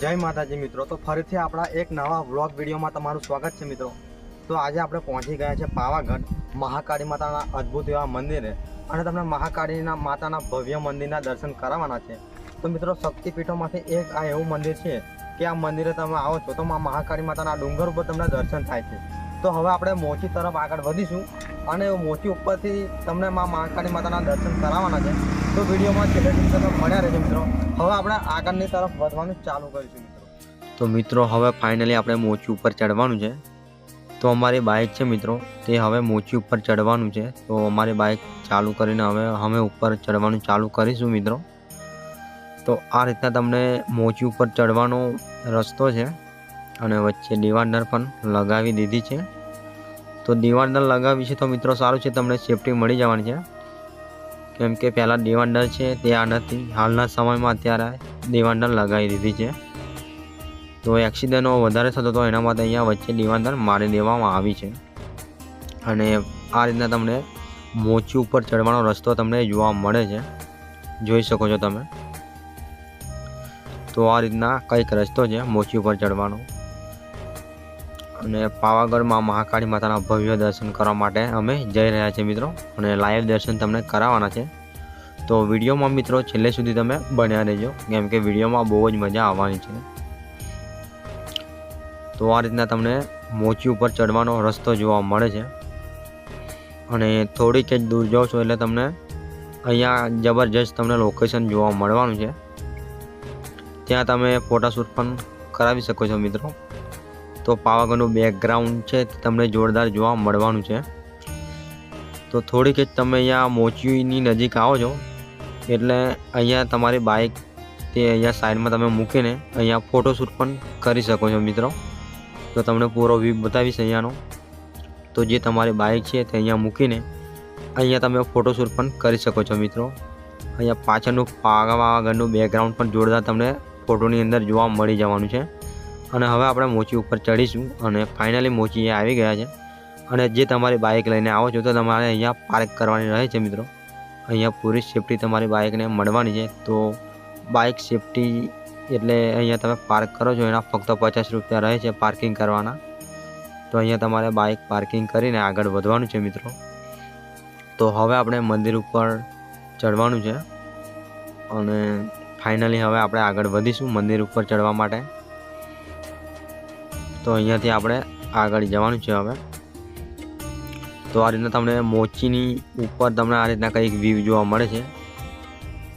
જય માતાજી મિત્રો. તો ફરીથી આપણા એક નવા વ્લોગ વિડીયોમાં તમારું સ્વાગત છે મિત્રો. તો આજે આપણે પહોંચી ગયા છે પાવાગઢ મહાકાળી માતાના અદ્ભુત એવા મંદિરે. અને તમને મહાકાળીના માતાના ભવ્ય મંદિરના દર્શન કરાવવાના છે. તો મિત્રો, શક્તિપીઠોમાંથી એક આ એવું મંદિર છે કે આ મંદિરે તમે આવો છો તો મહાકાળી માતાના ડુંગર ઉપર તમને દર્શન થાય છે. તો હવે આપણે મોચી તરફ આગળ વધીશું અને મોચી ઉપરથી તમને મા મહાકાળી માતાના દર્શન કરાવવાના છે. તો વિડીયોમાં છેલ્લે સુધી મળ્યા રહેજો મિત્રો. હવે આપણે આગળની તરફ વધવાનું ચાલુ કરીશું મિત્રો. તો મિત્રો, હવે ફાઇનલી આપણે મોચી ઉપર ચડવાનું છે. તો અમારી બાઇક છે મિત્રો, તે હવે મોચી ઉપર ચડવાનું છે. તો અમારી બાઇક ચાલુ કરીને હવે અમે ઉપર ચડવાનું ચાલુ કરીશું મિત્રો. તો આ રીતના તમને મોચી ઉપર ચડવાનો રસ્તો છે. અને વચ્ચે ડિવાન્ડર પણ લગાવી દીધી છે. તો ડિવાન્ડર લગાવી છે તો મિત્રો, સારું છે, તમને સેફટી મળી જવાની છે. કેમ કે પહેલાં ડિવાન્ડર છે, તે આ નથી. હાલના સમયમાં અત્યારે ડિવાન્ડર લગાવી દીધી છે. તો એક્સિડન્ટો વધારે થતો હતો એના માટે અહીંયા વચ્ચે ડિવાન્ડર મારી દેવામાં આવી છે. અને આ રીતના તમને મોચી ઉપર ચડવાનો રસ્તો તમને જોવા મળે છે. જોઈ શકો છો તમે. તો આ રીતના કંઈક રસ્તો છે, મોચી ઉપર ચડવાનો. અને પાવાગઢમાં મહાકાળી માતાના ભવ્ય દર્શન કરવા માટે અમે જઈ રહ્યા છીએ મિત્રો. અને લાઈવ દર્શન તમને કરાવવાના છે. તો વિડીયોમાં મિત્રો છેલ્લે સુધી તમે બન્યા રહેજો. કેમ કે વિડીયોમાં બહુ જ મજા આવવાની છે. તો આ રીતના તમને મોચી ઉપર ચડવાનો રસ્તો જોવા મળે છે. અને થોડીક જ દૂર જાઓ છો એટલે તમને અહીંયા જબરજસ્ત તમને લોકેશન જોવા મળવાનું છે. ત્યાં તમે ફોટોશૂટ પણ કરાવી શકો છો મિત્રો. તો પાવાગઢનું બેકગ્રાઉન્ડ છે તે તમને જોરદાર જોવા મળવાનું છે. તો થોડીક જ તમે અહીંયા મોચીની નજીક આવો છો. એટલે અહીંયા તમારી બાઇક તે અહીંયા સાઈડમાં તમે મૂકીને અહીંયા ફોટોશૂટ પણ કરી શકો છો મિત્રો. તો તમને પૂરો વ્યૂ બતાવીશ અહીંયાનો. તો જે તમારી બાઇક છે તે અહીંયા મૂકીને અહીંયા તમે ફોટોશૂટ પણ કરી શકો છો મિત્રો. અહીંયા પાછળનું પાવાગઢનું બેકગ્રાઉન્ડ પણ જોરદાર તમને ફોટોની અંદર જોવા મળી જવાનું છે. અને હવે આપણે મોચી ઉપર ચડીશું અને ફાઇનલી મોચી આવી ગયા છે. અને જે તમારી બાઇક લઈને આવો છો તો તમારે અહીંયા પાર્ક કરવાની રહે છે મિત્રો. અહીંયા પૂરી સેફટી તમારી બાઇકને મળવાની છે. તો બાઇક સેફટી એટલે અહીંયા તમે પાર્ક કરો છો, એના ફક્ત પચાસ રૂપિયા રહે છે પાર્કિંગ કરવાના. તો અહીંયા તમારે બાઇક પાર્કિંગ કરીને આગળ વધવાનું છે મિત્રો. તો હવે આપણે મંદિર ઉપર ચડવાનું છે. અને ફાઇનલી હવે આપણે આગળ વધીશું મંદિર ઉપર ચડવા માટે. તો અહીંયાથી આપણે આગળ જવાનું છે હવે. તો આ રીતના તમને મોચીની ઉપર તમને આ રીતના કંઈક વ્યૂ જોવા મળે છે.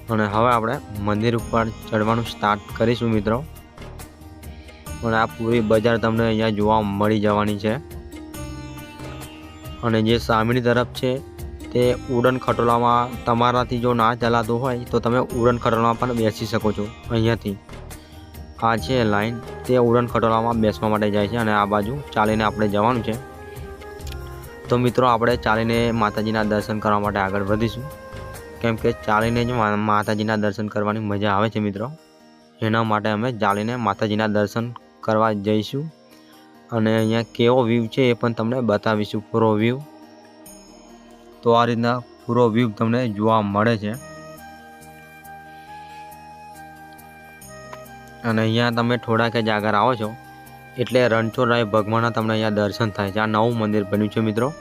અને હવે આપણે મંદિર ઉપર ચડવાનું સ્ટાર્ટ કરીશું મિત્રો. અને આ પૂરી બજાર તમને અહીંયા જોવા મળી જવાની છે. અને જે સામેની તરફ છે તે ઉડન ખટોલામાં તમારાથી જો ના ચલાતું હોય તો તમે ઉડન ખટોલામાં પણ બેસી શકો છો અહીંયાથી. આ છે લાઈન તે ઉડન ખટોલામાં બેસવા માટે જાય છે અને આ બાજુ ચાલીને આપણે જવાનું છે. તો મિત્રો, આપણે ચાલીને માતાજીના દર્શન કરવા માટે આગળ વધીશું. કેમ કે ચાલીને જ માતાજીના દર્શન કરવાની મજા આવે છે મિત્રો. એના માટે અમે ચાલીને માતાજીના દર્શન કરવા જઈશું. અને અહીંયા કેવો વ્યૂ છે એ પણ તમને બતાવીશું, પૂરો વ્યૂ તો આ રીતના પૂરો વ્યૂ તમને જોવા મળે છે. અને અહીંયા તમે થોડાક જ આગળ આવો છો. એટલે રણછોડરાય ભગવાનના તમને અહીંયા દર્શન થાય છે. આ નવું મંદિર બન્યું છે મિત્રો.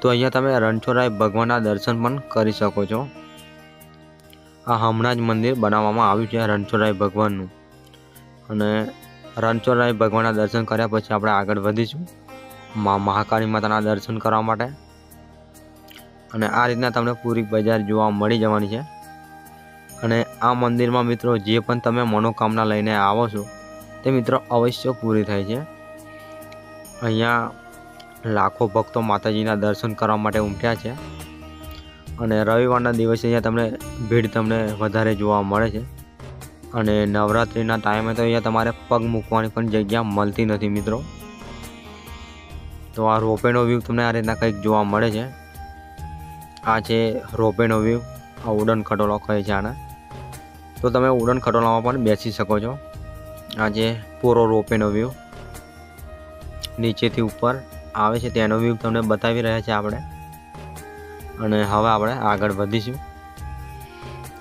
તો અહીંયા તમે રણછોડરાય ભગવાનના દર્શન પણ કરી શકો છો. આ હમણાં જ મંદિર બનાવવામાં આવ્યું છે રણછોડરાય ભગવાનનું. અને રણછોડરાય ભગવાનના દર્શન કર્યા પછી આપણે આગળ વધીશું. મા મહાકાળી માતાના દર્શન કરવા માટે. અને આ રીતના તમને પૂરી બજાર જોવા મળી જવાની છે. અને આ મંદિરમાં મિત્રો જે પણ તમે મનોકામના લઈને આવો છો, તે મિત્રો અવશ્ય પૂરી થાય છે. અહીંયા લાખો ભક્તો માતાજીના દર્શન કરવા માટે ઉમટ્યા છે. અને રવિવારના દિવસે અહીંયા તમને ભીડ તમને વધારે જોવા મળે છે. અને નવરાત્રિના ટાઈમે તો અહીંયા તમારે પગ મૂકવાની પણ જગ્યા મળતી નથી મિત્રો. તો આ રોપેનો વ્યૂ તમને આ રીતના કંઈક જોવા મળે છે. આ છે રોપેનો વ્યૂ. આ ઉડન ખટોલો કહે છે આને. તો તમે ઉડન ખટોલામાં પણ બેસી શકો છો. આ જે પૂરો રોપેનો વ્યૂ નીચેથી ઉપર આવે છે તેનો વ્યૂ તમને બતાવી રહ્યા છે આપણે. અને હવે આપણે આગળ વધીશું.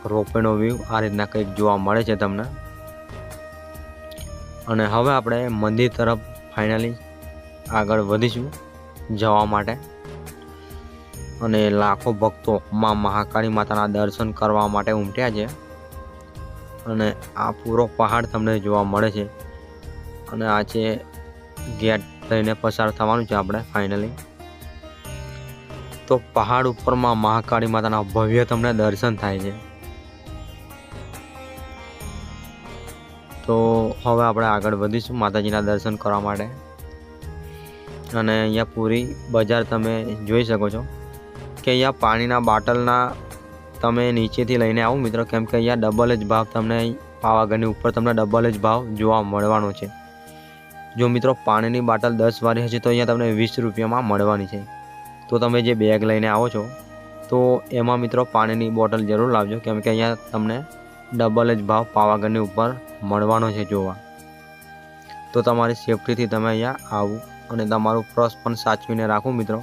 રોપેનો વ્યૂ આ રીતના કંઈક જોવા મળે છે તમને. અને હવે આપણે મંદિર તરફ ફાઇનલી આગળ વધીશું જવા માટે. અને લાખો ભક્તો માં મહાકાળી માતાના દર્શન કરવા માટે ઉમટ્યા છે. અને આ પૂરો પહાડ તમને જોવા મળે છે. અને આ છે ગેટ થઈને પસાર થવાનું છે આપણે ફાઇનલી તો પહાડ ઉપરમાં મહાકાળી માતાના ભવ્ય તમને દર્શન થાય છે. તો હવે આપણે આગળ વધીશું માતાજીના દર્શન કરવા માટે. અને અહીંયા પૂરી બજાર તમે જોઈ શકો છો. કે અહીંયા પાણીના બાટલના તમે નીચેથી લઈને આવો. મિત્રો, કેમ કે અહીંયા ડબલ જ ભાવ તમને પાવાગઢની ઉપર તમને ડબલ જ ભાવ જોવા મળવાનો છે. જો મિત્રો, પાણીની બાટલ દસ વાળી હશે તો અહીંયા તમને વીસ રૂપિયામાં મળવાની છે. તો તમે જે બેગ લઈને આવો છો, તો એમાં મિત્રો પાણીની બોટલ જરૂર લાવજો. કેમ કે અહીંયા તમને ડબલ જ ભાવ પાવાગઢની ઉપર મળવાનો છે જોવા. તો તમારી સેફટીથી તમે અહીંયા આવું અને તમારું પર્સ પણ સાચવીને રાખો મિત્રો.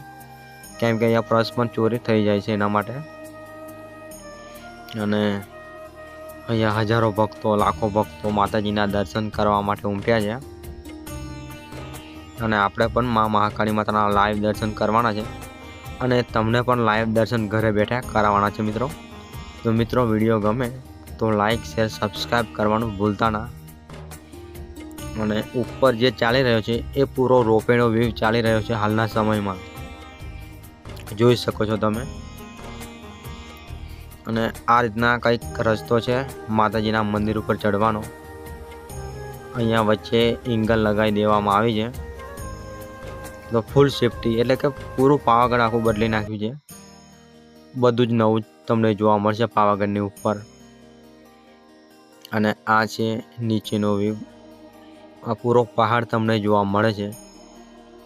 કેમ કે અહીંયા પર્સ પણ ચોરી થઈ જાય છે એના માટે. અને અહીંયા હજારો ભક્તો, લાખો ભક્તો માતાજીના દર્શન કરવા માટે ઉમટ્યા છે. અને આપણે પણ મા મહાકાળી માતાના લાઈવ દર્શન કરવાના છે. અને તમને પણ લાઈવ દર્શન ઘરે બેઠા કરાવવાના છે મિત્રો. તો મિત્રો વીડિયો ગમે તો લાઈક શેર સબસ્ક્રાઈબ કરવાનું ભૂલતા ના. અને ઉપર જે ચાલી રહ્યો છે એ પૂરો રોપેનો વ્યૂ ચાલી રહ્યો છે હાલના સમયમાં. જોઈ શકો છો તમે. અને આ રીતના કંઈક રસ્તો છે માતાજીના મંદિર ઉપર ચડવાનો અહીંયા વચ્ચે એંગલ લગાવી દેવામાં આવી છે. તો ફૂલ સેફટી એટલે કે પૂરું પાવાગઢ આખું બદલી નાખ્યું છે. બધું જ નવું તમને જોવા મળશે પાવાગઢની ઉપર. અને આ છે નીચેનો વ્યૂ આ પૂરો પહાડ તમને જોવા મળે છે.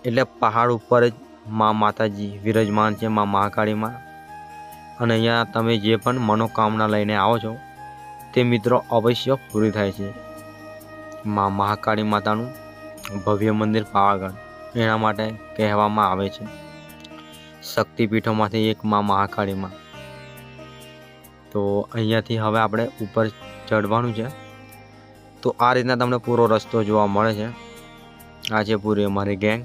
એટલે પહાડ ઉપર જ મા માતાજી વિરાજમાન છે મા મહાકાળીમાં. અને અહીંયા તમે જે પણ મનોકામના લઈને આવો છો, તે મિત્રો અવશ્ય પૂરી થાય છે. મા મહાકાળી માતાનું ભવ્ય મંદિર પાવાગઢ, એના માટે કહેવામાં આવે છે. શક્તિપીઠોમાંથી એક મા મહાકાળીમાં. તો અહીંયાથી હવે આપણે ઉપર ચડવાનું છે. તો આ રીતના તમને પૂરો રસ્તો જોવા મળે છે. આ છે પૂરી અમારી ગેંગ.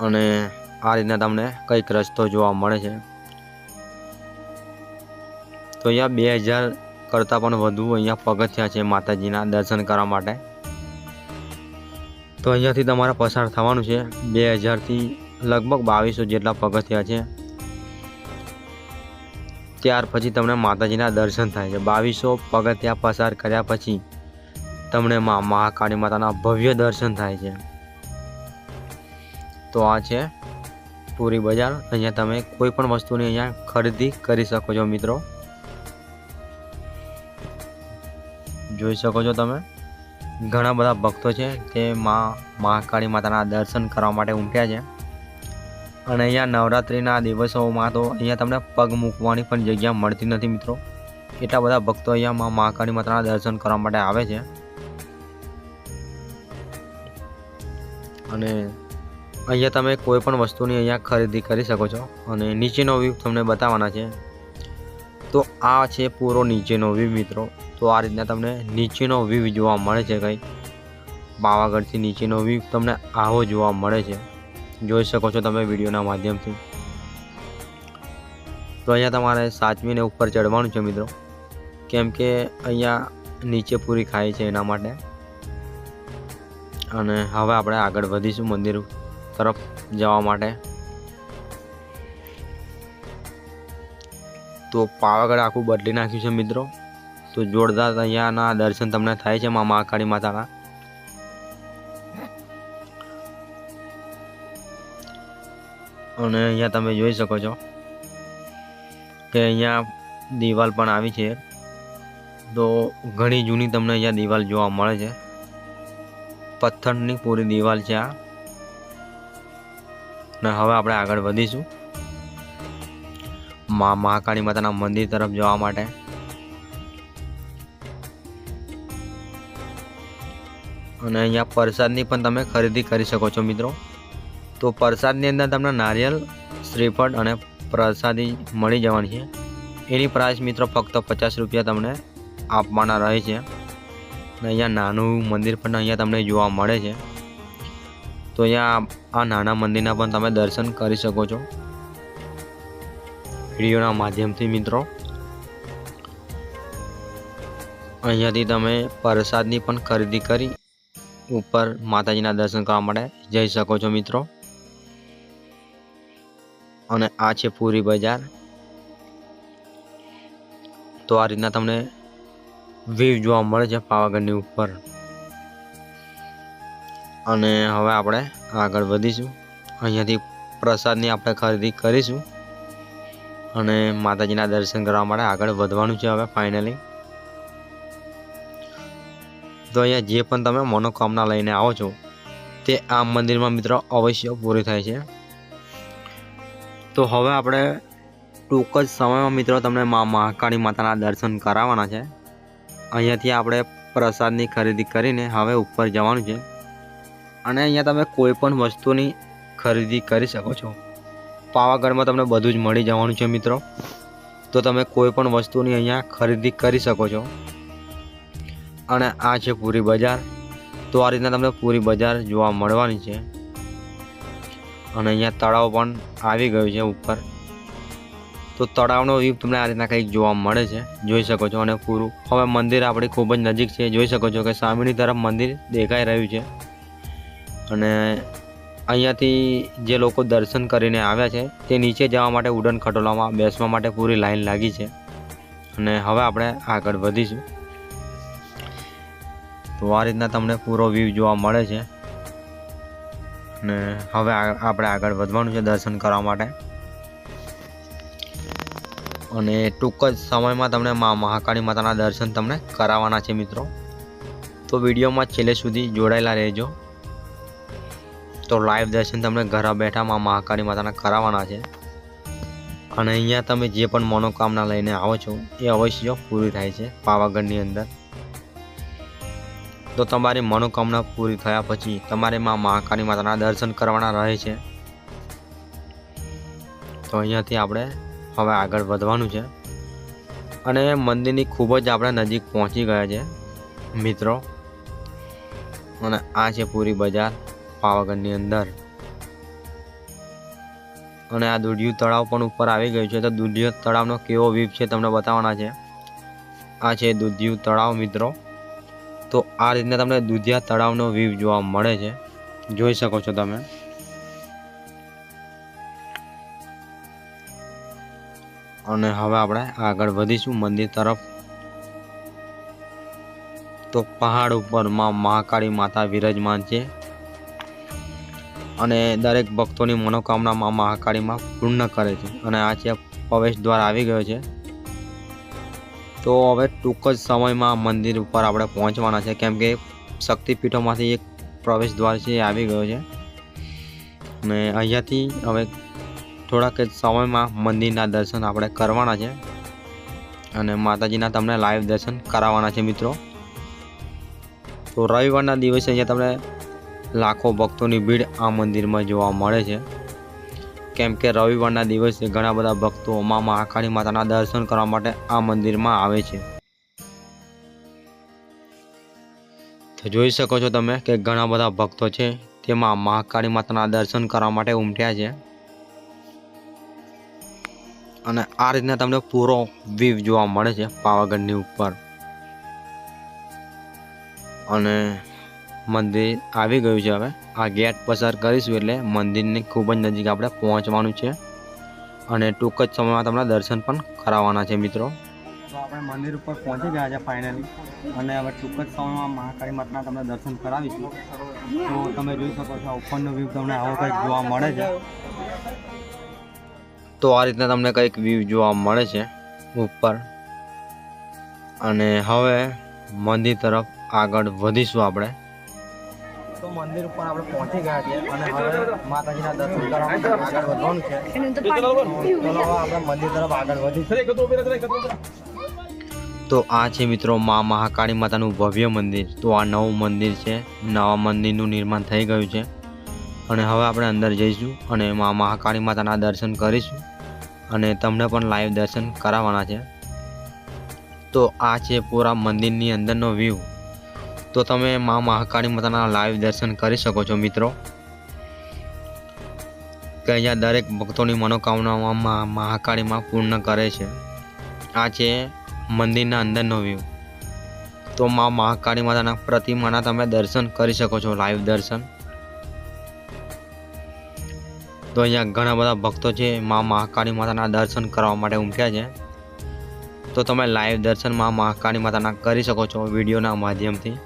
અને આ રીતના તમને કંઈક રસ્તો જોવા મળે છે. તો અહીંયા બે હજાર કરતાં પણ વધુ અહીંયા પગથિયા છે માતાજીના દર્શન કરવા માટે. તો અહીંયાથી તમારે પસાર થવાનું છે. બે હજારથી લગભગ બાવીસો જેટલા પગથિયા છે. ત્યાર પછી તમને માતાજીના દર્શન થાય છે. બાવીસો પગથિયા પસાર કર્યા પછી તમને મા મહાકાળી માતાના ભવ્ય દર્શન થાય છે. તો આ છે પૂરી બજાર. અહીંયા તમે કોઈ પણ વસ્તુની અહીંયા ખરીદી કરી શકો છો મિત્રો. જોઈ શકો છો તમે. ઘણા બધા ભક્તો છે તે મા, મહાકાળી માતાના દર્શન કરવા માટે ઉમટ્યા છે. અને અહીંયા નવરાત્રિના દિવસોમાં તો અહીંયા તમને પગ મૂકવાની પણ જગ્યા મળતી નથી મિત્રો. એટલા બધા ભક્તો અહીંયા મા, મહાકાળી માતાના દર્શન કરવા માટે આવે છે. અને અહીંયા તમે કોઈ પણ વસ્તુની અહીંયા ખરીદી કરી શકો છો અને નીચેનો વ્યૂ તમને બતાવવાના છે. તો આ છે પૂરો નીચેનો વ્યૂ મિત્રો. તો આ રીતના તમને નીચેનો વ્યૂ જોવા મળે છે કંઈક પાવાગઢથી નીચેનો વ્યૂ તમને આવો જોવા મળે છે. જોઈ શકો છો તમે વિડીયોના માધ્યમથી. તો અહીંયા તમારે સાચવીને ઉપર ચડવાનું છે મિત્રો. કેમ કે અહીંયા નીચે પૂરી ખાય છે એના માટે. અને હવે આપણે આગળ વધીશું મંદિર તરફ જવા માટે. તો પાવાગઢ આખું બદલી નાખ્યું છે મિત્રો. તો જોરદાર અહીંયાના દર્શન તમને થાય છે મા મહાકાળી માતાના. અને અહીંયા તમે જોઈ શકો છો કે અહીંયા દિવાલ પણ આવી છે. તો ઘણી જૂની તમને અહીંયા દિવાલ જોવા મળે છે. પથ્થરની પૂરી દિવાલ છે આ. અને હવે આપણે આગળ વધીશું. મા, મહાકાળી માતાના મંદિર તરફ જવા માટે. અને અહીંયા પ્રસાદની પણ તમે ખરીદી કરી શકો છો, મિત્રો. તો પ્રસાદની અંદર તમને નારિયેલ, શ્રીફળ અને પ્રસાદી મળી જવાની છે. એની પ્રાઇસ મિત્રો, ફક્ત પચાસ રૂપિયા તમને આપવાના રહે છે. અને અહીંયા નાનું મંદિર પણ અહીંયા તમને જોવા મળે છે. તો અહીંયા આ નાના મંદિરના પણ તમે દર્શન કરી શકો છો. વિડીયોના માધ્યમથી મિત્રો. અહીંયાથી તમે પ્રસાદની પણ ખરીદી કરી ઉપર માતાજીના દર્શન કરવા માટે જઈ શકો છો મિત્રો. અને આ છે પૂરી બજાર. તો આ રીતના તમને વ્યૂ જોવા મળે છે પાવાગઢની ઉપર. અને હવે આપણે આગળ વધીશું. અહીંયાથી પ્રસાદની આપણે ખરીદી કરીશું. અને માતાજીના દર્શન કરવા માટે આગળ વધવાનું છે હવે ફાઇનલી તો અહીંયા જે પણ તમે મનોકામના લઈને આવો છો, તે આ મંદિરમાં મિત્રો અવશ્ય પૂરી થાય છે. તો હવે આપણે ટૂંક જ સમયમાં મિત્રો તમને મા મહાકાળી માતાના દર્શન કરાવવાના છે. અહીંયાથી આપણે પ્રસાદની ખરીદી કરીને હવે ઉપર જવાનું છે. અને અહીંયા તમે કોઈ પણ વસ્તુની ખરીદી કરી શકો છો. પાવાગઢમાં તમને બધું જ મળી જવાનું છે મિત્રો. તો તમે કોઈ પણ વસ્તુની અહીંયા ખરીદી કરી શકો છો. અને આ છે પૂરી બજાર. તો આ રીતના તમને પૂરી બજાર જોવા મળવાની છે. અને અહીંયા તળાવ પણ આવી ગયું છે ઉપર. તો તળાવનો વ્યૂ તમને આ રીતના કંઈક જોવા મળે છે. જોઈ શકો છો અને પૂરું. હવે મંદિર આપણી ખૂબ જ નજીક છે. જોઈ શકો છો કે સામેની તરફ મંદિર દેખાઈ રહ્યું છે. અને અહીંયાથી જે લોકો દર્શન કરીને આવ્યા છે, તે નીચે જવા માટે ઉડન ખટોલામાં બેસવા માટે પૂરી લાઈન લાગી છે. અને હવે આપણે આગળ વધીશું. તો આ રીતના તમને પૂરો વ્યૂ જોવા મળે છે. અને હવે આપણે આગળ વધવાનું છે દર્શન કરવા માટે. અને ટૂંક જ સમયમાં તમને મા, મહાકાળી માતાના દર્શન તમને કરાવવાના છે મિત્રો. તો વિડીયોમાં છેલ્લે સુધી જોડાયેલા રહેજો. તો લાઈવ દર્શન તમને ઘરે બેઠા મા મહાકાળી માતાના કરાવવાના છે. અને અહીંયા તમે જે પણ મનોકામના લઈને આવો છો, એ અવશ્ય પૂરી થાય છે પાવાગઢની અંદર. તો તમારી મનોકામના પૂરી થયા પછી તમારે માં મહાકાળી માતાના દર્શન કરવાના રહે છે. તો અહીંયાથી આપણે હવે આગળ વધવાનું છે. અને મંદિરની ખૂબ જ આપણે નજીક પહોંચી ગયા છે મિત્રો. અને આ છે પૂરી બજાર. પાવાગઢની અંદર. અને આ દુધિયું તળાવ પણ ઉપર આવી ગયું છે. તો દુધિયું તળાવનો કેવો વ્યૂ છે તમને બતાવવાના છે? આ છે દુધિયું તળાવ, મિત્રો. તો આ રીતના તમને દુધિયા તળાવનો વ્યૂ જોવા મળે છે. જોઈ શકો છો તમે. અને હવે આપણે આગળ વધીશું મંદિર તરફ. તો પહાડ ઉપરમાં મહાકાળી માતા વિરાજમાન છે. અને દરેક ભક્તોની મનોકામના મા મહાકાળીમાં પૂર્ણ કરે છે. અને આ છે પ્રવેશ દ્વાર આવી ગયો છે. તો હવે ટૂંક જ સમયમાં મંદિર ઉપર આપણે પહોંચવાના છે. કેમ કે શક્તિપીઠોમાંથી એક પ્રવેશ દ્વાર છે, એ આવી ગયો છે. અને અહીંયાથી હવે થોડાક જ સમયમાં મંદિરના દર્શન આપણે કરવાના છે. અને માતાજીના તમને લાઈવ દર્શન કરાવવાના છે મિત્રો. તો રવિવારના દિવસે અહીંયા તમને લાખો ભક્તોની ભીડ આ મંદિરમાં જોવા મળે છે. કેમ કે રવિવારના દિવસે ઘણા બધા ભક્તો મા મહાકાળી માતાના દર્શન કરવા માટે આ મંદિરમાં આવે છે. તો જોઈ શકો છો તમે કે ઘણા બધા ભક્તો છે તેમાં મહાકાળી માતાના દર્શન કરવા માટે ઉમટ્યા છે. અને આ રીતના તમને પૂરો વ્યૂ જોવા મળે છે પાવાગઢની ઉપર. અને મંદિર આવી ગયું છે હવે. આ ગેટ પસાર કરીશું એટલે મંદિરની ખૂબ જ નજીક આપણે પહોંચવાનું છે. અને ટૂંક જ સમયમાં તમને દર્શન પણ કરાવવાના છે મિત્રો. તો આપણે મંદિર ઉપર પહોંચી ગયા છે ફાઇનલી અને હવે ટૂંક જ સમયમાં મહાકાળી માતાના તમને દર્શન કરાવીશું. તો તમે જોઈ શકો છો ઉપરનો વ્યૂ તમને આવો કંઈક જોવા મળે છે. તો આ રીતના તમને કંઈક વ્યૂ જોવા મળે છે ઉપર. અને હવે મંદિર તરફ આગળ વધીશું આપણે. તો મંદિર ઉપર આપણે પહોંચી ગયા છીએ અને હવે માતાજીના દર્શન કરવા આગળ વધવાનું છે. ચલો આપણે મંદિર તરફ આગળ વધીશું તો આ છે મિત્રો મા મહાકાળી માતાનું ભવ્ય મંદિર. તો આ નવું મંદિર છે. નવા મંદિરનું નિર્માણ થઈ ગયું છે. અને હવે આપણે અંદર જઈશું અને મા મહાકાળી માતાના દર્શન કરીશું. અને તમને પણ લાઈવ દર્શન કરાવવાના છે. તો આ છે પૂરા મંદિરની અંદરનો વ્યૂ તો તમે મા મહાકાળી માતાના લાઈવ દર્શન કરી શકો છો, મિત્રો. કે અહીંયા દરેક ભક્તોની મનોકામનાઓ મા મહાકાળીમાં પૂર્ણ કરે છે. આ છે મંદિરના અંદરનો વ્યૂ તો મા મહાકાળી માતાના પ્રતિમાના તમે દર્શન કરી શકો છો, લાઈવ દર્શન. તો અહીંયા ઘણા બધા ભક્તો છે મા મહાકાળી માતાના દર્શન કરવા માટે ઉમટ્યા છે. તો તમે લાઈવ દર્શન મા મહાકાળી માતાના કરી શકો છો વિડીયોના માધ્યમથી.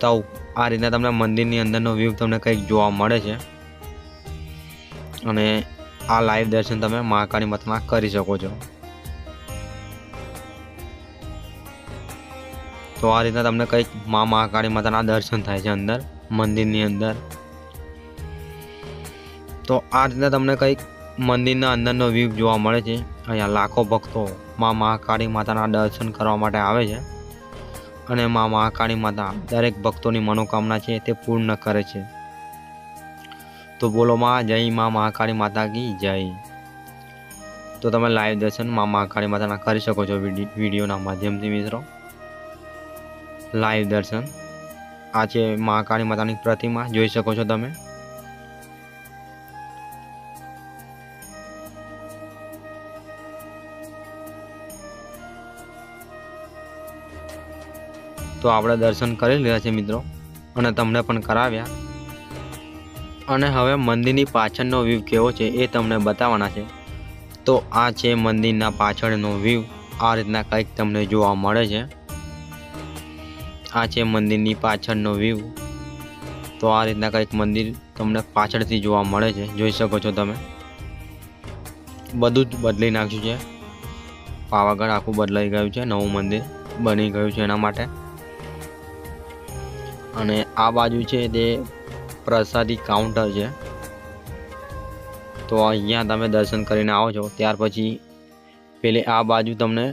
તો આ રીતના તમને મંદિરની અંદરનો વ્યૂ તમને કંઈક જોવા મળે છે. અને આ લાઈવ દર્શન તમે મહાકાળી માતાના કરી શકો છો. તો આ રીતના તમને કંઈક મા મહાકાળી માતાના દર્શન થાય છે અંદર, મંદિરની અંદર. તો આ રીતના તમને કંઈક મંદિરના અંદરનો વ્યૂ જોવા મળે છે. અહીંયા લાખો ભક્તો મા મહાકાળી માતાના દર્શન કરવા માટે આવે છે. અને મા મહાકાળી માતા દરેક ભક્તોની મનોકામના છે તે પૂર્ણ કરે છે. તો બોલો માં, જય મા મહાકાળી માતા કી જય. તો તમે લાઈવ દર્શન મા મહાકાળી માતાના કરી શકો છો વિડી- વિડીયોના માધ્યમથી મિત્રો. લાઈવ દર્શન. આ છે મહાકાળી માતાની પ્રતિમા, જોઈ શકો છો તમે. તો આપણે દર્શન કરી લીધા છે મિત્રો અને તમને પણ કરાવ્યા. અને હવે મંદિરની પાછળનો વ્યૂ કેવો છે એ તમને બતાવવાના છે. તો આ છે મંદિરના પાછળનો વ્યૂ આ રીતના કંઈક તમને જોવા મળે છે. આ છે મંદિરની પાછળનો વ્યૂ તો આ રીતના કંઈક મંદિર તમને પાછળથી જોવા મળે છે. જોઈ શકો છો તમે. બધું જ બદલી નાખ્યું છે. પાવાગઢ આખું બદલાઈ ગયું છે. નવું મંદિર બની ગયું છે એના માટે. અને આ બાજુ છે તે પ્રસાદી કાઉન્ટર છે. તો અહીંયા તમે દર્શન કરીને આવો છો. ત્યાર પછી પેલી આ બાજુ તમને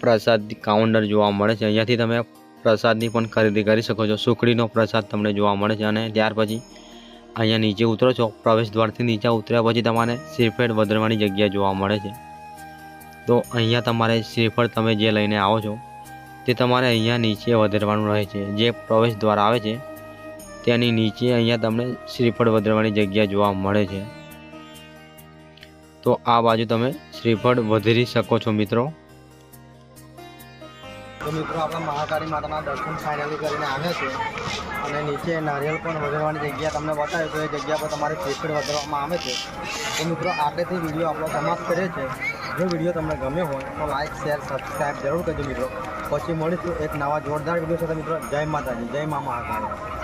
પ્રસાદ કાઉન્ટર જોવા મળે છે. અહીંયાથી તમે પ્રસાદની પણ ખરીદી કરી શકો છો. સુખડીનો પ્રસાદ તમને જોવા મળે છે અને ત્યાર પછી અહીંયા નીચે ઉતરો છો. પ્રવેશ દ્વારથી નીચે ઉતર્યા પછી તમારે શ્રીફળ વધરવાની જગ્યા જોવા મળે છે. તો અહીંયા તમારે શ્રીફળ તમે જે લઈને આવો છો તે તમારે અહીંયા નીચે વધારવાનું રહે છે. જે પ્રવેશ દ્વાર આવે છે, તેની નીચે અહીંયા તમને શ્રીફળ વધારવાની જગ્યા જોવા મળે છે. તો આ બાજુ તમે શ્રીફળ વધારી શકો છો મિત્રો. મિત્રો, આપણે મહાકાળી માતાના દર્શન ફાઇનલી કરીને આવ્યા છે અને નીચે નારિયેળ પણ વધારવાની જગ્યા તમને બતાવ્યું તો એ જગ્યા પર તમારે શ્રીફળ વધારવામાં આવે છે. તો મિત્રો આગળથી વીડિયો આપણો સમાપ્ત કરીએ છીએ. જો વીડિયો તમને ગમ્યો હોય તો લાઇક શેર સબસ્ક્રાઈબ જરૂર કરજો મિત્રો. પછી મળીશું એક નવા જોરદાર વીડિયો સાથે મિત્રો. જય માતાજી, જય મા મહાકાળી.